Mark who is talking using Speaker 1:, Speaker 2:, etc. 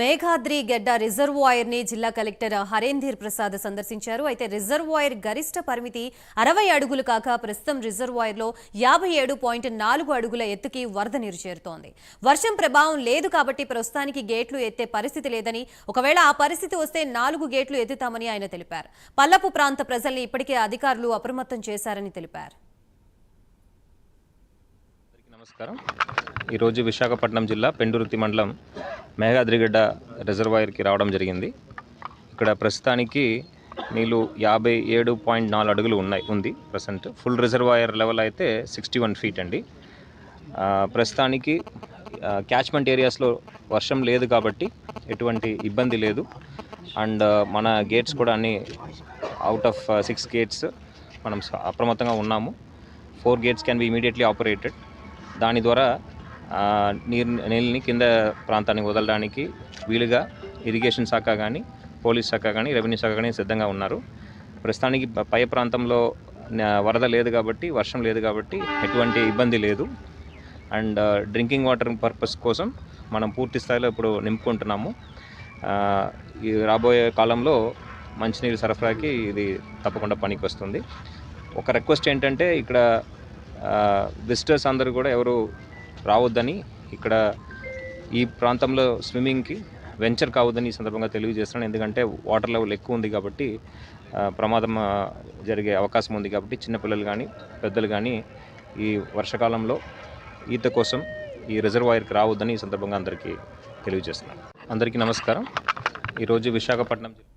Speaker 1: మేఘాద్రి గెడ్డ రిజర్వాయర్ని జిల్లా కలెక్టర్ హరేందీర్ ప్రసాద్ సందర్శించారు. అయితే రిజర్వాయర్ గరిష్ట పరిమితి అరవై అడుగులు కాక ప్రస్తుతం రిజర్వాయర్లో యాభై ఏడు పాయింట్ నాలుగు అడుగుల ఎత్తుకి వరద నీరు చేరుతోంది. వర్షం ప్రభావం లేదు కాబట్టి ప్రస్తుతానికి గేట్లు ఎత్తే పరిస్థితి లేదని ఒకవేళ ఆ పరిస్థితి వస్తే నాలుగు గేట్లు ఎత్తుతామని ఆయన తెలిపారు. పల్లపు ప్రాంత ప్రజల్ని ఇప్పటికే అధికారులు అప్రమత్తం చేశారని తెలిపారు.
Speaker 2: నమస్కారం. ఈరోజు విశాఖపట్నం జిల్లా పెండురుతి మండలం మేఘాద్రిగడ్డ రిజర్వాయర్కి రావడం జరిగింది. ఇక్కడ ప్రస్తుతానికి నీళ్ళు యాభై ఏడు పాయింట్ నాలుగు అడుగులు ఉన్నాయి ఉంది ప్రజెంట్ ఫుల్ రిజర్వాయర్ లెవెల్ అయితే సిక్స్టీ వన్ ఫీట్ అండి. ప్రస్తుతానికి క్యాచ్మెంట్ ఏరియాస్లో వర్షం లేదు కాబట్టి ఎటువంటి ఇబ్బంది లేదు. అండ్ మన గేట్స్ కూడా అన్ని అవుట్ ఆఫ్ సిక్స్ గేట్స్ మనం స- అప్రమత్తంగా ఉన్నాము. Four gates can be immediately operated. దాని ద్వారా నీరు నీళ్ళని కింద ప్రాంతానికి వదలడానికి వీలుగా ఇరిగేషన్ శాఖ కానీ పోలీస్ శాఖ కానీ రెవెన్యూ శాఖ కానీ సిద్ధంగా ఉన్నారు. ప్రస్తుతానికి పై ప్రాంతంలో వరద లేదు కాబట్టి వర్షం లేదు కాబట్టి ఎటువంటి ఇబ్బంది లేదు. అండ్ డ్రింకింగ్ వాటర్ పర్పస్ కోసం మనం పూర్తి స్థాయిలో ఇప్పుడు నింపుకుంటున్నాము. ఈ రాబోయే కాలంలో మంచినీరు సరఫరాకి ఇది తప్పకుండా పనికి వస్తుంది ఒక రిక్వెస్ట్ ఏంటంటే ఇక్కడ విజిటర్స్ అందరూ కూడా ఎవరు రావద్దని ఇక్కడ ఈ ప్రాంతంలో స్విమ్మింగ్కి వెంచర్ కావద్దని ఈ సందర్భంగా తెలియజేస్తున్నాను. ఎందుకంటే వాటర్ లెవెల్ ఎక్కువ ఉంది కాబట్టి ప్రమాదం జరిగే అవకాశం ఉంది కాబట్టి చిన్నపిల్లలు కానీ పెద్దలు కానీ ఈ వర్షాకాలంలో ఈత కోసం ఈ రిజర్వాయర్కి రావద్దని ఈ సందర్భంగా అందరికీ తెలియజేస్తున్నాను. అందరికీ నమస్కారం. ఈరోజు విశాఖపట్నం జిల్లా